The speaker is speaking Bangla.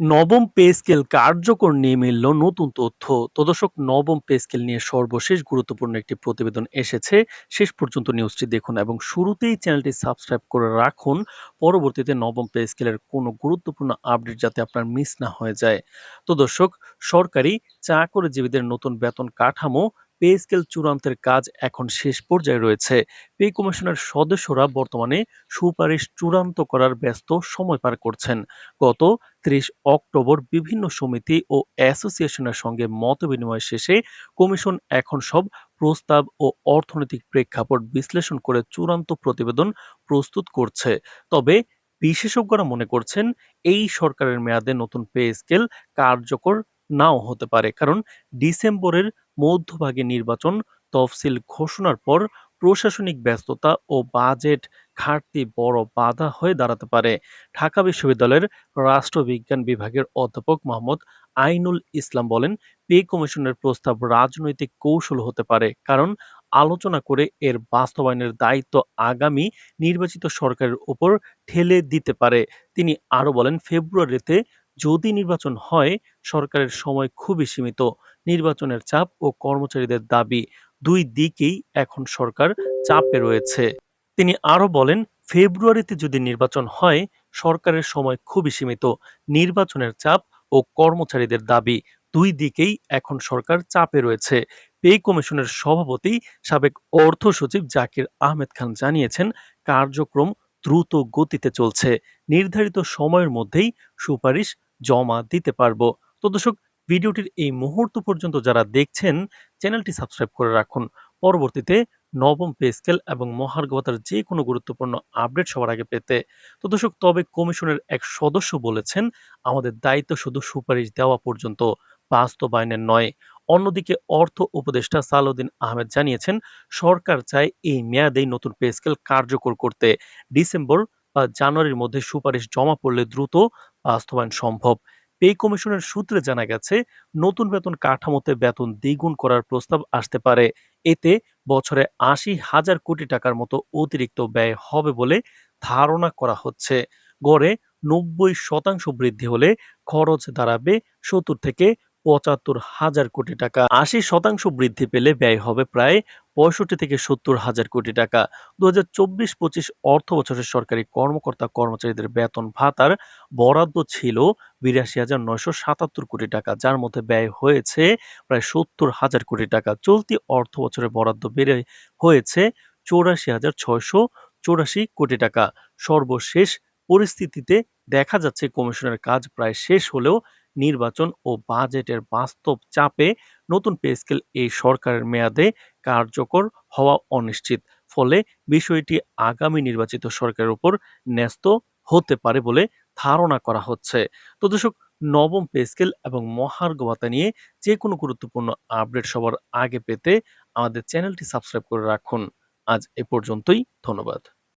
নবম পে স্কেল কার্যকর নিয়ে মিলল নতুন তথ্য। তো দর্শক, নবম পে স্কেল নিয়ে সর্বশেষ গুরুত্বপূর্ণ একটি প্রতিবেদন এসেছে। শেষ পর্যন্ত নিউজটি দেখুন এবং শুরুতেই চ্যানেলটি সাবস্ক্রাইব করে রাখুন। পরবর্তীতে নবম পে স্কেলের কোনো গুরুত্বপূর্ণ আপডেট যাতে আপনার মিস না হয়ে যায়। তো দর্শক, সরকারি চাকরিজীবীদের নতুন বেতন কাঠামো, পে স্কেল চূড়ান্তের কাজ এখন শেষ পর্যায়ে রয়েছে। পে কমিশনের সদস্যরা বর্তমানে সুপারিশ চূড়ান্ত করার ব্যস্ত সময় পার করছেন। গত ত্রিশ অক্টোবর বিভিন্ন সমিতি ও অ্যাসোসিয়েশনের সঙ্গে মতবিনিময় শেষে কমিশন এখন সব প্রস্তাব ও অর্থনৈতিক প্রেক্ষাপট বিশ্লেষণ করে চূড়ান্ত প্রতিবেদন প্রস্তুত করছে। তবে বিশেষজ্ঞরা মনে করছেন, এই সরকারের মেয়াদে নতুন পে স্কেল কার্যকর নাও হতে পারে কারণ ডিসেম্বরের মধ্যভাগে নির্বাচন তফসিল ঘোষণার পর প্রশাসনিক ব্যস্ততা ও বাজেট ঘাটতি বড় বাধা হয়ে দাঁড়াতে পারে। ঢাকা বিশ্ববিদ্যালয়ের রাষ্ট্রবিজ্ঞান বিভাগের অধ্যাপক মোহাম্মদ আইনুল ইসলাম বলেন, পে কমিশনের প্রস্তাব রাজনৈতিক কৌশল হতে পারে, কারণ আলোচনা করে এর বাস্তবায়নের দায়িত্ব আগামী নির্বাচিত সরকারের উপর ঠেলে দিতে পারে। তিনি আরও বলেন, ফেব্রুয়ারিতে যদি নির্বাচন হয়, সরকারের সময় খুবই সীমিত, নির্বাচনের চাপ ও কর্মচারীদের দাবি দুই দিকেই এখন সরকার চাপে রয়েছে। তিনি আরও বলেন, ফেব্রুয়ারিতে যদি নির্বাচন হয়, সরকারের সময় খুবই সীমিত। নির্বাচনের চাপ ও কর্মচারীদের দাবি দুই দিকেই এখন সরকার চাপে রয়েছে। পে কমিশনের সভাপতি সাবেক অর্থ সচিব জাকির আহমেদ খান জানিয়েছেন, কার্যক্রম দ্রুত গতিতে চলছে। নির্ধারিত সময়ের মধ্যেই সুপারিশ জমা দিতে পারব। তো দর্শক, ভিডিওটির এই মুহূর্ত পর্যন্ত যারা দেখছেন, চ্যানেলটি সাবস্ক্রাইব করে রাখুন। পরবর্তীতে নবম পে স্কেল এবং মহার্ঘ ভাতার যে কোনো গুরুত্বপূর্ণ আপডেট সবার আগে পেতে। তো দর্শক, তবে কমিশনের এক সদস্য বলেছেন, আমাদের দায়িত্ব শুধু সুপারিশ দেওয়া পর্যন্ত, বাস্তবায়নের নয়। অন্যদিকে অর্থ উপদেষ্টা সালাউদ্দিন আহমেদ জানিয়েছেন, সরকার চায় এই মেয়াদেই নতুন পে স্কেল কার্যকর করতে। ডিসেম্বর বা জানুয়ারির মধ্যে সুপারিশ জমা পড়লে দ্রুত বাস্তবায়ন সম্ভব। পে কমিশনের সূত্রে জানা গেছে, নতুন বেতন কাঠামোতে বেতন দ্বিগুণ করার প্রস্তাব আসতে পারে। এতে বছরে আশি হাজার কোটি টাকার মতো অতিরিক্ত ব্যয় হবে বলে ধারণা করা হচ্ছে। গড়ে নব্বই শতাংশ বৃদ্ধি হলে খরচ দাঁড়াবে সত্তর থেকে পঁচাত্তর হাজার কোটি টাকা। আশি শতাংশ বৃদ্ধি পেলে ব্যয় হবে প্রায় পঁয়ষট্টি থেকে সত্তর হাজার কোটি টাকা। দু হাজার চব্বিশ পঁচিশ অর্থ বছরের সরকারি কর্মকর্তা কর্মচারীদের বেতন ভাতার বরাদ্দ ছিল বিরাশি হাজার নয়শো সাতাত্তর কোটি টাকা, যার মধ্যে ব্যয় হয়েছে প্রায় সত্তর হাজার কোটি টাকা। চলতি অর্থ বছরের বরাদ্দ বেড়ে হয়েছে চৌরাশি হাজার ছয়শো চৌরাশি কোটি টাকা। সর্বশেষ পরিস্থিতিতে দেখা যাচ্ছে কমিশনের কাজ প্রায় শেষ হলেও নির্বাচন ও বাজেটের বাস্তব চাপে নতুন পে স্কেল এই সরকারের মেয়াদে কার্যকর হওয়া অনিশ্চিত। ফলে বিষয়টি আগামী নির্বাচিত সরকারের উপর ন্যস্ত হতে পারে বলে ধারণা করা হচ্ছে। তো দর্শক, নবম পে স্কেল এবং মহার্ঘ ভাতা নিয়ে যে কোনো গুরুত্বপূর্ণ আপডেট সবার আগে পেতে আমাদের চ্যানেলটি সাবস্ক্রাইব করে রাখুন। আজ এ পর্যন্তই, ধন্যবাদ।